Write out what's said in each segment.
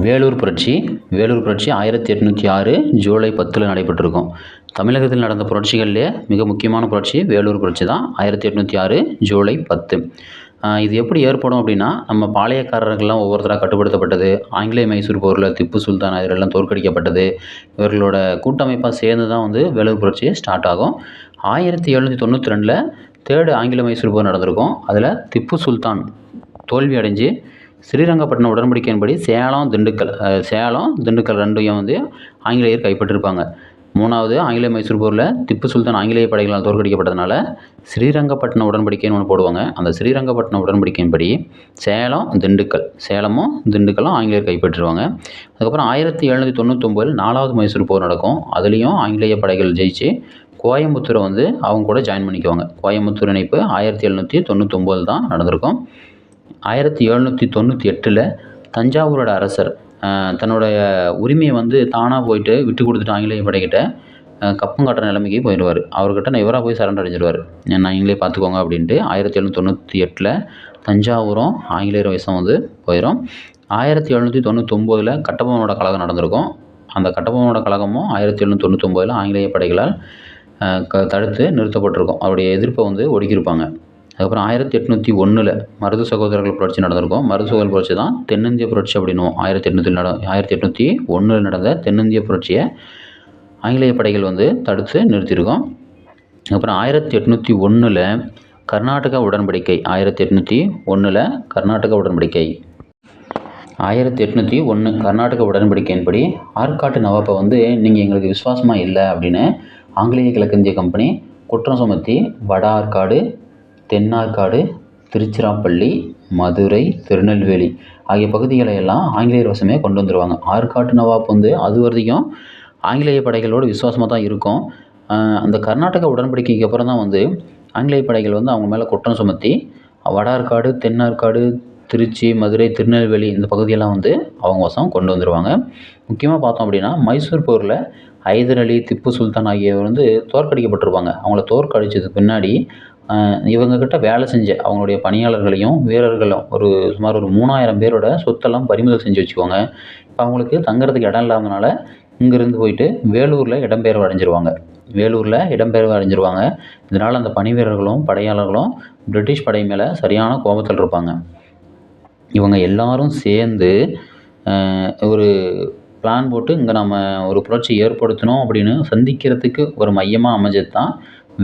வேலூர் புரட்சி. வேலூர் புரட்சி ஆயிரத்தி எட்நூற்றி ஆறு ஜூலை பத்தில் நடைபெற்றிருக்கும். தமிழகத்தில் நடந்த புரட்சிகள்லேயே மிக முக்கியமான புரட்சி வேலூர் புரட்சி தான். ஆயிரத்தி எட்நூற்றி ஆறு ஜூலை பத்து. இது எப்படி ஏற்படும் அப்படின்னா நம்ம பாளையக்காரர்கள்லாம் ஒவ்வொருத்தராக கட்டுப்படுத்தப்பட்டது. ஆங்கிலேய மைசூர் போரில் திப்பு சுல்தான் எல்லாம் தோற்கடிக்கப்பட்டது. இவர்களோட கூட்டமைப்பாக சேர்ந்து தான் வந்து வேலூர் புரட்சி ஸ்டார்ட் ஆகும். ஆயிரத்தி எழுநூற்றி தொண்ணூற்றி ரெண்டில் தேர்டு ஆங்கில மைசூர் போர் நடந்திருக்கும். அதில் திப்பு சுல்தான் தோல்வி அடைஞ்சு ஸ்ரீரங்கப்பட்டினம் உடன்படிக்கையின்படி சேலம் திண்டுக்கல் சேலம் திண்டுக்கல் ரெண்டையும் வந்து ஆங்கிலேயர் கைப்பற்றிருப்பாங்க. மூணாவது ஆங்கிலேய மைசூர் போரில் திப்பு சுல்தான் ஆங்கிலேய படைகளால் தோற்கடிக்கப்பட்டதுனால ஸ்ரீரங்கப்பட்டினம் உடன்படிக்கைன்னு ஒன்று போடுவாங்க. அந்த ஸ்ரீரங்கப்பட்டினம் உடன்படிக்கையின்படி சேலம் திண்டுக்கல் சேலமும் திண்டுக்கலும் ஆங்கிலேயர் கைப்பற்றுவாங்க அதுக்கப்புறம் ஆயிரத்தி எழுநூற்றி தொண்ணூத்தொம்பதில் நாலாவது மைசூர் போர் நடக்கும். அதுலேயும் ஆங்கிலேய படைகள் ஜெயிச்சு கோயம்புத்தூரை வந்து அவங்க கூட ஜாயின் பண்ணிக்குவாங்க. கோயம்புத்தூர் இணைப்பு ஆயிரத்தி எழுநூற்றி தொண்ணூத்தொம்பது தான் நடந்திருக்கும். ஆயிரத்தி எழுநூற்றி தொண்ணூற்றி எட்டில் தஞ்சாவூரோட அரசர் தன்னுடைய உரிமையை வந்து தானாக போயிட்டு விட்டு கொடுத்துட்டு ஆங்கிலேய படைக்கிட்ட கப்பம் காட்டுற நிலைமைக்கு போயிடுவார் அவர்கிட்ட நான் இவராக போய் சரண்டர் அடிச்சிருவார். நான் நீங்களே பார்த்துக்கோங்க அப்படின்ட்டு ஆயிரத்தி எழுநூற்றி தொண்ணூற்றி எட்டில் தஞ்சாவூரும் ஆங்கிலேயர் வயசும் வந்து போயிடும் ஆயிரத்தி எழுநூற்றி தொண்ணூத்தொம்போதில் கட்டபொம்மனோட கழகம் நடந்திருக்கும். அந்த கட்டபொம்மனோட கழகமும் ஆயிரத்தி எழுநூற்றி தொண்ணூத்தொம்போதில் ஆங்கிலேய படைகளால் க தடுத்து நிறுத்தப்பட்டிருக்கும். அவருடைய எதிர்ப்பை வந்து ஒடுக்கியிருப்பாங்க. அதுக்கப்புறம் ஆயிரத்தி எட்நூற்றி ஒன்றில் மருது சகோதரர்கள் புரட்சி நடந்திருக்கும். மருது சகோதரர் புரட்சி தான் தென்னிந்திய புரட்சி அப்படின்னும் ஆயிரத்தி எட்நூற்றி நட ஆயிரத்தி எட்நூற்றி ஒன்றில் நடந்த தென்னிந்திய புரட்சியை ஆங்கிலேய படைகள் வந்து தடுத்து நிறுத்தியிருக்கோம். அப்புறம் ஆயிரத்தி எட்நூற்றி ஒன்றில் கர்நாடகா உடன்படிக்கை. ஆயிரத்தி எட்நூற்றி ஒன்றில் கர்நாடக உடன்படிக்கை. ஆயிரத்தி எட்நூற்றி ஒன்று கர்நாடக உடன்படிக்கையின்படி ஆற்காட்டு நவாப்பை வந்து நீங்கள் எங்களுக்கு விசுவாசமாக இல்லை அப்படின்னு ஆங்கிலேய கிழக்கிந்திய கம்பெனி குற்றம் சுமத்தி வட ஆற்காடு தென்னார்காடு திருச்சிராப்பள்ளி மதுரை திருநெல்வேலி ஆகிய பகுதிகளை எல்லாம் ஆங்கிலேயர் வசமே கொண்டு வந்துருவாங்க. ஆற்காட்டு நவாப் வந்து அது வரைக்கும் ஆங்கிலேய படைகளோட விசுவாசமாக தான் இருக்கும். அந்த கர்நாடக உடன்படிக்கைக்கு அப்புறம் தான் வந்து ஆங்கிலேய படைகள் வந்து அவங்க மேலே குற்றம் சுமத்தி வட ஆற்காடு தென்னார்காடு திருச்சி மதுரை திருநெல்வேலி இந்த பகுதியெல்லாம் வந்து அவங்க வசம் கொண்டு வந்துடுவாங்க முக்கியமாக பார்த்தோம் அப்படின்னா மைசூர் போரில் ஹைதர் அலி திப்பு சுல்தான் ஆகியோர் வந்து தோற்கடிக்கப்பட்டிருப்பாங்க. அவங்கள தோற்கடிச்சதுக்கு பின்னாடி இவங்கக்கிட்ட வேலை செஞ்ச அவங்களுடைய பணியாளர்களையும் வீரர்களும் ஒரு சுமார் ஒரு மூணாயிரம் பேரோட சொத்தெல்லாம் பறிமுதல் செஞ்சு வச்சுக்குவாங்க இப்போ அவங்களுக்கு தங்குறதுக்கு இடம் இல்லாதனால இங்கேருந்து போயிட்டு வேலூரில் இடம்பெயர்வு அடைஞ்சிருவாங்க. வேலூரில் இடம்பெயர்வு அடைஞ்சிருவாங்க. இதனால் அந்த பணி வீரர்களும் படையாளர்களும் பிரிட்டிஷ் படை மேலே சரியான கோபத்தில் இருப்பாங்க. இவங்க எல்லாரும் சேர்ந்து ஒரு பிளான் போட்டு இங்கே நம்ம ஒரு புரட்சி ஏற்படுத்தணும் அப்படின்னு சந்திக்கிறதுக்கு ஒரு மையமாக அமைஞ்சது தான்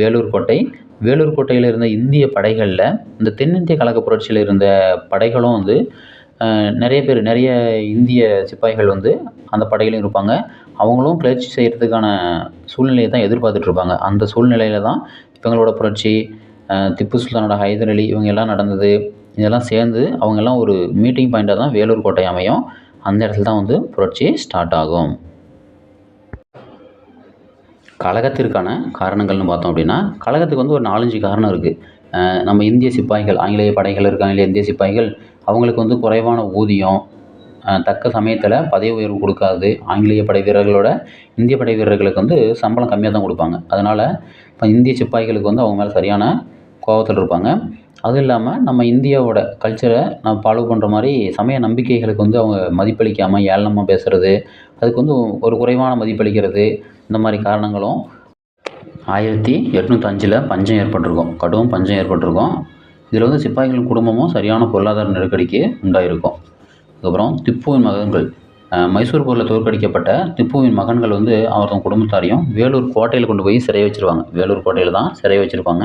வேலூர் கோட்டை. வேலூர் கோட்டையில் இருந்த இந்திய படைகளில் இந்த தென்னிந்திய கழக புரட்சியில் இருந்த படைகளும் வந்து நிறைய பேர் நிறைய இந்திய சிப்பாய்கள் வந்து அந்த படைகளையும் இருப்பாங்க. அவங்களும் கிளர்ச்சி செய்கிறதுக்கான சூழ்நிலையை தான் எதிர்பார்த்துட்ருப்பாங்க அந்த சூழ்நிலையில் தான் இவங்களோட புரட்சி திப்பு சுல்தானோட ஹைதர் அலி இவங்க எல்லாம் நடந்தது. இதெல்லாம் சேர்ந்து அவங்கெல்லாம் ஒரு மீட்டிங் பாயிண்ட்டாக தான் வேலூர் கோட்டை அமையும். அந்த இடத்துல தான் வந்து புரட்சி ஸ்டார்ட் ஆகும். கழகத்திற்கான காரணங்கள்னு பார்த்தோம் அப்படின்னா கழகத்துக்கு வந்து ஒரு நாலஞ்சு காரணம் இருக்குது நம்ம இந்திய சிப்பாய்கள் ஆங்கிலேய படைகள் இருக்காங்க இல்லையா இந்திய சிப்பாய்கள்? அவங்களுக்கு வந்து குறைவான ஊதியம் தக்க சமயத்தில் பதவி உயர்வு கொடுக்காது. ஆங்கிலேய படை வீரர்களோட இந்திய படை வீரர்களுக்கு வந்து சம்பளம் கம்மியாக தான் கொடுப்பாங்க. அதனால் இப்போ இந்திய சிப்பாய்களுக்கு வந்து அவங்க மேலே சரியான கோபத்தில் இருப்பாங்க. அதுவும் இல்லாமல் நம்ம இந்தியாவோட கல்ச்சரை நம்ம ஃபாலோ பண்ணுற மாதிரி சமய நம்பிக்கைகளுக்கு வந்து அவங்க மதிப்பளிக்காமல் ஏளனமாக பேசுகிறது அதுக்கு வந்து ஒரு குறைவான மதிப்பளிக்கிறது இந்த மாதிரி காரணங்களும் ஆயிரத்தி எட்நூற்றஞ்சில் பஞ்சம் ஏற்பட்டிருக்கும். கடும் பஞ்சம் ஏற்பட்டிருக்கும். இதில் வந்து சிப்பாய்கள் குடும்பமும் சரியான பொருளாதார நெருக்கடிக்கு உண்டாயிருக்கும். அதுக்கப்புறம் திப்புவின் மகன்கள். மைசூர் போரில் தோற்கடிக்கப்பட்ட திப்புவின் மகன்கள் வந்து அவர்தம் குடும்பத்தாரையும் வேலூர் கோட்டையில் கொண்டு போய் சிறை வச்சிருவாங்க. வேலூர் கோட்டையில் தான் சிறை வச்சுருப்பாங்க.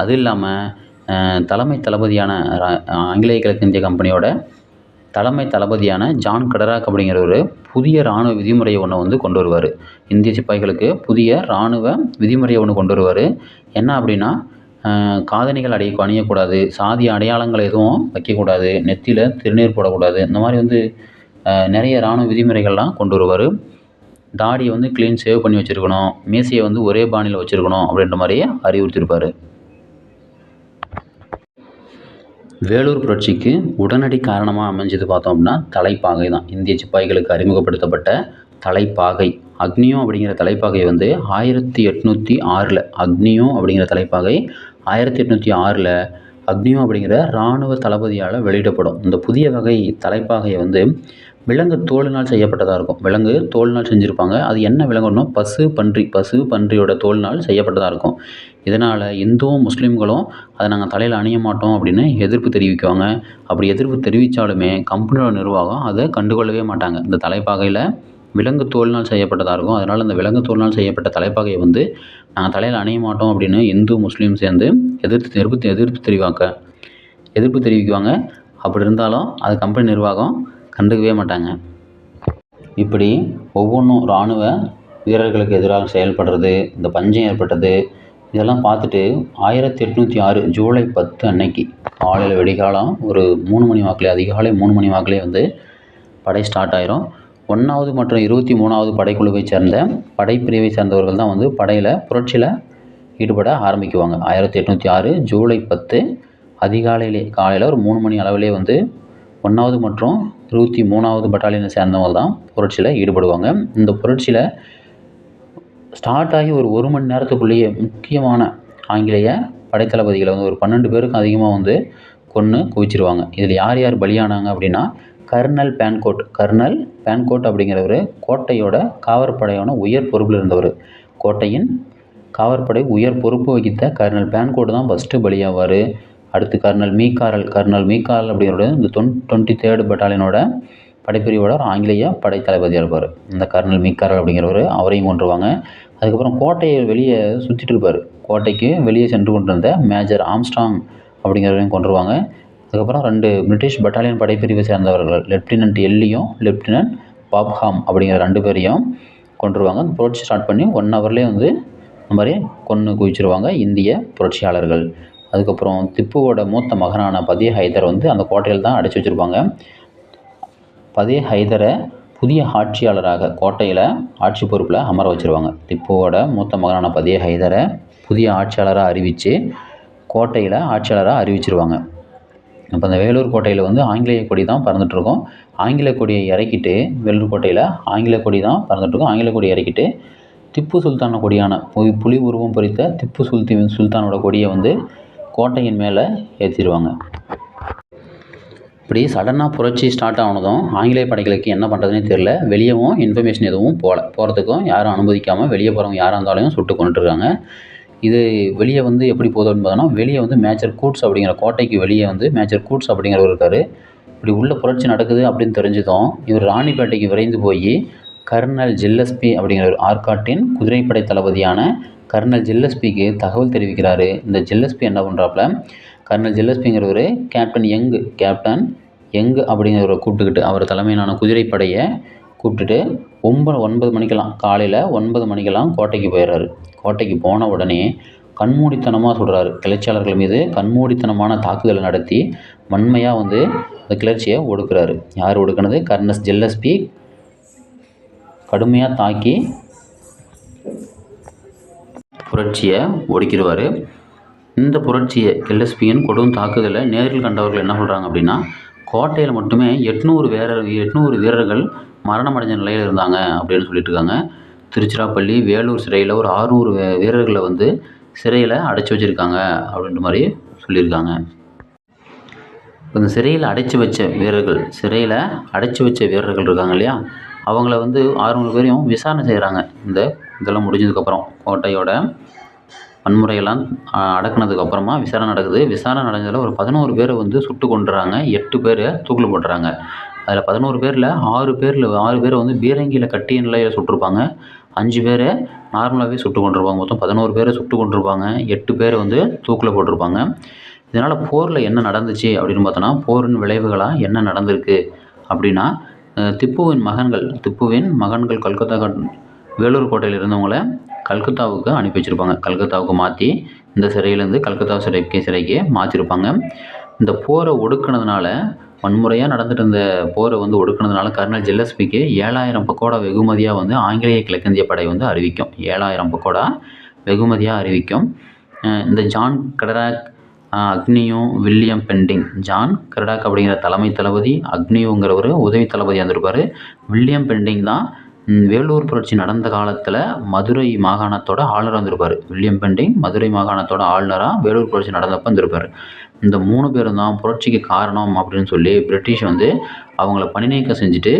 அது இல்லாமல் தலைமை தளபதியான ஆங்கிலேய கிழக்கிந்திய கம்பெனியோட தலைமை தளபதியான ஜான் கடராக் அப்படிங்கிற ஒரு புதிய இராணுவ விதிமுறையை ஒன்று வந்து கொண்டு வருவார். இந்திய சிப்பாய்களுக்கு புதிய இராணுவ விதிமுறையை ஒன்று கொண்டு வருவார். என்ன அப்படின்னா காதணிகள் அடைய அணியக்கூடாது சாதி அடையாளங்கள் எதுவும் வைக்கக்கூடாது நெத்தியில் திருநீர் போடக்கூடாது இந்த மாதிரி வந்து நிறைய இராணுவ விதிமுறைகள்லாம் கொண்டு வருவார். தாடியை வந்து க்ளீன் சேவ் பண்ணி வச்சுருக்கணும் மீசையை வந்து ஒரே பாணியில் வச்சுருக்கணும் அப்படின்ற மாதிரியே அறிவுறுத்தியிருப்பார் வேலூர் புரட்சிக்கு உடனடி காரணமாக அமைஞ்சது பார்த்தோம் அப்படின்னா தலைப்பாகை தான். இந்திய சிப்பாய்களுக்கு அறிமுகப்படுத்தப்பட்ட தலைப்பாகை. அக்னியும் அப்படிங்கிற தலைப்பாகை வந்து ஆயிரத்தி எட்நூற்றி ஆறில் அக்னியும் அப்படிங்கிற தலைப்பாகை ஆயிரத்தி எட்நூற்றி ஆறில் அக்னியும் அப்படிங்கிற இராணுவ தளபதியால் வெளியிடப்படும். இந்த புதிய வகை தலைப்பாகையை வந்து விலங்கு தோலினால் செய்யப்பட்டதாக இருக்கும். விலங்கு தோலினால் செஞ்சுருப்பாங்க. அது என்ன விலங்குன்னா பசு பன்றி பசு பன்றியோட தோலினால் செய்யப்பட்டதாக இருக்கும். இதனால் இந்துவும் முஸ்லீம்களும் அதை நாங்கள் தலையில் அணிய மாட்டோம் அப்படின்னு எதிர்ப்பு தெரிவிக்குவாங்க. அப்படி எதிர்ப்பு தெரிவித்தாலுமே கம்பெனியோட நிர்வாகம் அதை கண்டுகொள்ளவே மாட்டாங்க. இந்த தலைப்பாகையில் விலங்கு தோல்னால் செய்யப்பட்டதாக இருக்கும். அதனால் அந்த விலங்கு தோல்னால் செய்யப்பட்ட தலைப்பாகையை வந்து நாங்கள் தலையில் அணிய மாட்டோம் அப்படின்னு இந்து முஸ்லீம் சேர்ந்து எதிர்த்து எதிர்ப்பு எதிர்ப்பு தெரிவிவாங்க எதிர்ப்பு தெரிவிக்குவாங்க. அப்படி இருந்தாலும் அது கம்பெனி நிர்வாகம் கண்டுக்கவே மாட்டாங்க. இப்படி ஒவ்வொன்றும் இராணுவ வீரர்களுக்கு எதிராக செயல்படுறது இந்த பஞ்சம் ஏற்பட்டது இதெல்லாம் பார்த்துட்டு ஆயிரத்தி எட்நூற்றி ஆறு ஜூலை பத்து அன்னைக்கு காலையில் வெடிகாலம் ஒரு மூணு மணி வாக்கிலே அதிகாலை மூணு மணி வாக்கிலே வந்து படை ஸ்டார்ட் ஆயிரும். ஒன்றாவது மற்றும் இருபத்தி மூணாவது படைக்குழுவை சேர்ந்த படைப்பிரிவை சேர்ந்தவர்கள் தான் வந்து படையில் புரட்சியில் ஈடுபட ஆரம்பிக்குவாங்க. ஆயிரத்தி எட்நூற்றி ஆறு ஜூலை பத்து அதிகாலையிலே காலையில் ஒரு மூணு மணி அளவிலே வந்து ஒன்றாவது மற்றும் இருபத்தி மூணாவது பட்டாலியனை சேர்ந்தவங்க தான் புரட்சியில் ஈடுபடுவாங்க. இந்த புரட்சியில் ஸ்டார்ட் ஆகி ஒரு ஒரு மணி நேரத்துக்குள்ளேயே முக்கியமான ஆங்கிலேய படைத்தளபதிகளை வந்து ஒரு பன்னெண்டு பேருக்கும் அதிகமாக வந்து கொன்று குவிச்சிருவாங்க. இதில் யார் யார் பலியானாங்க அப்படின்னா கர்னல் பேன்கோட். கர்னல் பேன்கோட் அப்படிங்கிறவர் கோட்டையோட காவற்படையோட உயர் பொறுப்பில் இருந்தவர். கோட்டையின் காவற்படை உயர் பொறுப்பு வகித்த கர்னல் பேன்கோட் தான் ஃபஸ்ட்டு பலியாவார். அடுத்து கர்னல் மீகாரல் கர்னல் மீகாரல் அப்படிங்கிறவர் இந்த தொன் டுவெண்ட்டி தேர்டு பட்டாலியனோட படைப்பிரிவோட ஒரு ஆங்கிலேய படைத்தளபதியாக இருப்பார். இந்த கர்னல் மீக்காரல் அப்படிங்கிறவர் அவரையும் கொண்டுருவாங்க அதுக்கப்புறம் கோட்டையை வெளியே சுற்றிட்டு இருப்பார் கோட்டைக்கு வெளியே சென்று கொண்டிருந்த மேஜர் ஆம்ஸ்டாங் அப்படிங்கிறவரையும் கொண்டுருவாங்க அதுக்கப்புறம் ரெண்டு பிரிட்டிஷ் பட்டாலியன் படைப்பிரிவை சேர்ந்தவர்கள் லெப்டினன்ட் எல்லியும் லெப்டினன்ட் பாப்ஹாம் அப்படிங்கிற ரெண்டு பேரையும் கொண்டுருவாங்க அந்த புரட்சி ஸ்டார்ட் பண்ணி ஒன் ஹவர்லேயே வந்து இந்த மாதிரி கொன்று குவிச்சிருவாங்க இந்திய புரட்சியாளர்கள். அதுக்கப்புறம் திப்புவோட மூத்த மகனான பதிய ஹைதர் வந்து அந்த கோட்டையில் தான் அடைச்சி வச்சுருப்பாங்க. பதிய ஹைதரை புதிய ஆட்சியாளராக கோட்டையில் ஆட்சி பொறுப்பில் அமர வச்சுருவாங்க. திப்புவோட மூத்த மகனான பதிய ஹைதரை புதிய ஆட்சியாளராக அறிவித்து கோட்டையில் ஆட்சியாளராக அறிவிச்சிருவாங்க. இப்போ அந்த வேலூர் கோட்டையில் வந்து ஆங்கிலேய கொடி தான் பறந்துட்டுருக்கோம் ஆங்கில கொடியை இறக்கிட்டு வேலூர் கோட்டையில் ஆங்கில கொடி தான் பறந்துட்டுருக்கோம் ஆங்கில கொடி இறக்கிட்டு திப்பு சுல்தான கொடியான புலி புலி உருவம் பொறித்த திப்பு சுல்தி சுல்தானோட கொடியை வந்து கோட்டையின் மேலே ஏற்றிடுவாங்க. இப்படி சடனாக புரட்சி ஸ்டார்ட் ஆனதும் ஆங்கிலேய படைகளுக்கு என்ன பண்ணுறதுனே தெரில வெளியவும் இன்ஃபர்மேஷன் எதுவும் போகல போகிறதுக்கும் யாரும் அனுமதிக்காமல் வெளியே போகிறவங்க யாராக இருந்தாலும் சுட்டு கொண்டுருக்காங்க இது வெளியே வந்து எப்படி போகுதுன்னு பார்த்தோன்னா வெளியே வந்து மேஜர் கூட்ஸ் அப்படிங்கிற கோட்டைக்கு வெளியே வந்து மேஜர் கூட்ஸ் அப்படிங்கிறவர் இருக்கார். இப்படி உள்ள புரட்சி நடக்குது அப்படின்னு தெரிஞ்சதும் இவர் ராணிப்பேட்டைக்கு விரைந்து போய் கர்னல் ஜில்லஸ்பி அப்படிங்கிற ஒரு ஆர்காட்டின் குதிரைப்படை தளபதியான கர்னல் ஜில்லஸ்பிக்கு தகவல் தெரிவிக்கிறாரு. இந்த ஜில்லஸ்பி என்ன பண்ணுறாப்புல கர்னல் ஜில்லஸ்பிங்கிறவர் கேப்டன் யங் கேப்டன் யங் அப்படிங்கிறவரை கூப்பிட்டுக்கிட்டு அவர் தலைமையிலான குதிரைப்படையை கூப்பிட்டுட்டு ஒன்பது ஒன்பது மணிக்கெல்லாம் காலையில் ஒன்பது மணிக்கெல்லாம் கோட்டைக்கு போயிடுறாரு. கோட்டைக்கு போன உடனே கண்மூடித்தனமாக சொல்கிறாரு கிளர்ச்சியாளர்கள் மீது கண்மூடித்தனமான தாக்குதலை நடத்தி வன்மையாக வந்து அந்த கிளர்ச்சியை ஒடுக்குறாரு. யார் ஒடுக்கினது? கர்னஸ் ஜெல்லஸ்பி. கடுமையாக தாக்கி புரட்சியை ஒடுக்கிடுவார். இந்த புரட்சியை எல்எஸ்பியின் கொடும் தாக்குதலை நேரில் கண்டவர்கள் என்ன சொல்கிறாங்க அப்படின்னா கோட்டையில் மட்டுமே எட்நூறு வீரர் எட்நூறு வீரர்கள் மரணமடைஞ்ச நிலையில் இருந்தாங்க அப்படின்னு சொல்லிட்டு இருக்காங்க. திருச்சிராப்பள்ளி வேலூர் சிறையில் ஒரு ஆறுநூறு வீரர்களை வந்து சிறையில் அடைச்சி வச்சுருக்காங்க அப்படின்ற மாதிரி சொல்லியிருக்காங்க. இப்போ இந்த சிறையில் அடைச்சி வச்ச வீரர்கள் சிறையில் அடைச்சி வச்ச வீரர்கள் இருக்காங்க இல்லையா? அவங்கள வந்து ஆறுநூறு பேரையும் விசாரணை செய்கிறாங்க இந்த இதெல்லாம் முடிஞ்சதுக்கப்புறம் கோட்டையோட வன்முறையெல்லாம் அடக்குனதுக்கப்புறமா விசாரணை நடக்குது. விசாரணை நடந்ததில் ஒரு பதினோரு பேரை வந்து சுட்டு கொண்டுறாங்க எட்டு பேரை தூக்கில் போட்டுறாங்க. அதில் பதினோரு பேரில் ஆறு பேரில் ஆறு பேரை வந்து பீரங்கியில் கட்டிய நிலையில் சுட்டிருப்பாங்க. அஞ்சு பேரை நார்மலாகவே சுட்டு கொண்டிருப்பாங்க மொத்தம் பதினோரு பேரை சுட்டு கொண்டிருப்பாங்க எட்டு பேரை வந்து தூக்கில் போட்டிருப்பாங்க. இதனால் போரில் என்ன நடந்துச்சு அப்படின்னு பார்த்தோன்னா போரின் விளைவுகளாக என்ன நடந்திருக்கு அப்படின்னா திப்புவின் மகன்கள் திப்புவின் மகன்கள் கல்கத்தா வேலூர் கோட்டையில் இருந்தவங்கள கல்கத்தாவுக்கு அனுப்பி வச்சுருப்பாங்க. கல்கத்தாவுக்கு மாற்றி இந்த சிறையிலேருந்து கல்கத்தா சிறைக்கு சிறைக்கு மாற்றிருப்பாங்க. இந்த போரை ஒடுக்குனதுனால வன்முறையாக நடந்துட்டு இருந்த போரை வந்து ஒடுக்குனதுனால கர்னல் ஜில்லஸ்பிக்கு ஏழாயிரம் பக்கோடா வெகுமதியாக வந்து ஆங்கிலேய கிழக்கிந்திய படை வந்து அறிவிக்கும். ஏழாயிரம் பக்கோடா வெகுமதியாக அறிவிக்கும். இந்த ஜான் கடராக் அக்னியும் வில்லியம் பெண்டிங். ஜான் கரடாக் அப்படிங்கிற தலைமை தளபதி அக்னியுங்கிறவர் உதவி தளபதியாக இருந்திருப்பார் வில்லியம் பெண்டிங் தான் வேலூர் புரட்சி நடந்த காலத்தில் மதுரை மாகாணத்தோட ஆளுநராக இருந்திருப்பார் வில்லியம் பெண்டிங் மதுரை மாகாணத்தோட ஆளுநராக வேலூர் புரட்சி நடந்தப்போ இருந்திருப்பார் இந்த மூணு பேரும் தான் புரட்சிக்கு காரணம் அப்படின்னு சொல்லி பிரிட்டிஷ் வந்து அவங்கள பணிநீக்கம் செஞ்சுட்டு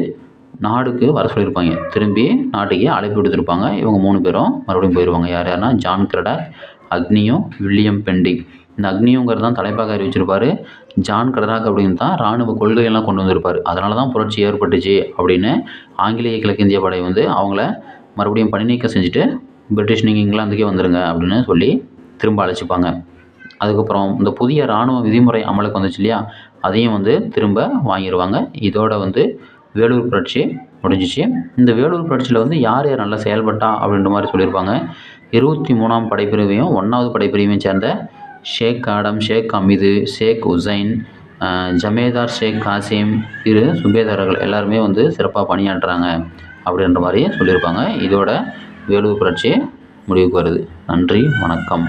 நாடுக்கு வர சொல்லியிருப்பாங்க. திரும்பி நாட்டுக்கு அழைப்பு விடுத்திருப்பாங்க. இவங்க மூணு பேரும் மறுபடியும் போயிடுவாங்க யார் யாருன்னா ஜான் கிரடாக் அக்னியும் வில்லியம் பெண்டிங். இந்த அக்னியுங்கிறது தான் தலைப்பாக அறிவிச்சிருப்பார் ஜான் கடராக் அப்படின்னு தான் இராணுவ கொள்கையெல்லாம் கொண்டு வந்திருப்பார். அதனால தான் புரட்சி ஏற்பட்டுச்சு அப்படின்னு ஆங்கிலேய கிழக்கிந்திய படை வந்து அவங்கள மறுபடியும் பணி நீக்கம் செஞ்சுட்டு பிரிட்டிஷ் நீங்கள் இங்கிலாந்துக்கே வந்துடுங்க அப்படின்னு சொல்லி திரும்ப அழைச்சிப்பாங்க. அதுக்கப்புறம் இந்த புதிய இராணுவ விதிமுறை அமலுக்கு வந்துச்சு இல்லையா? அதையும் வந்து திரும்ப வாங்கிடுவாங்க இதோட வந்து வேலூர் புரட்சி முடிஞ்சிச்சு. இந்த வேலூர் புரட்சியில் வந்து யார் யார் நல்லா செயல்பட்டா அப்படின்ற மாதிரி சொல்லியிருப்பாங்க. இருபத்தி மூணாம் படைப்பிரிவையும் ஒன்றாவது படைப்பிரிவையும் சேர்ந்த ஷேக் ஆடம் ஷேக் அமிது ஷேக் உசைன் ஜமேதார் ஷேக் காசிம் இரு சுபேதாரர்கள் எல்லாருமே வந்து சிறப்பாக பணியாற்றுறாங்க அப்படின்ற மாதிரி சொல்லியிருப்பாங்க. இதோட வேலூர் புரட்சி முடிவுக்கு வருது. நன்றி வணக்கம்.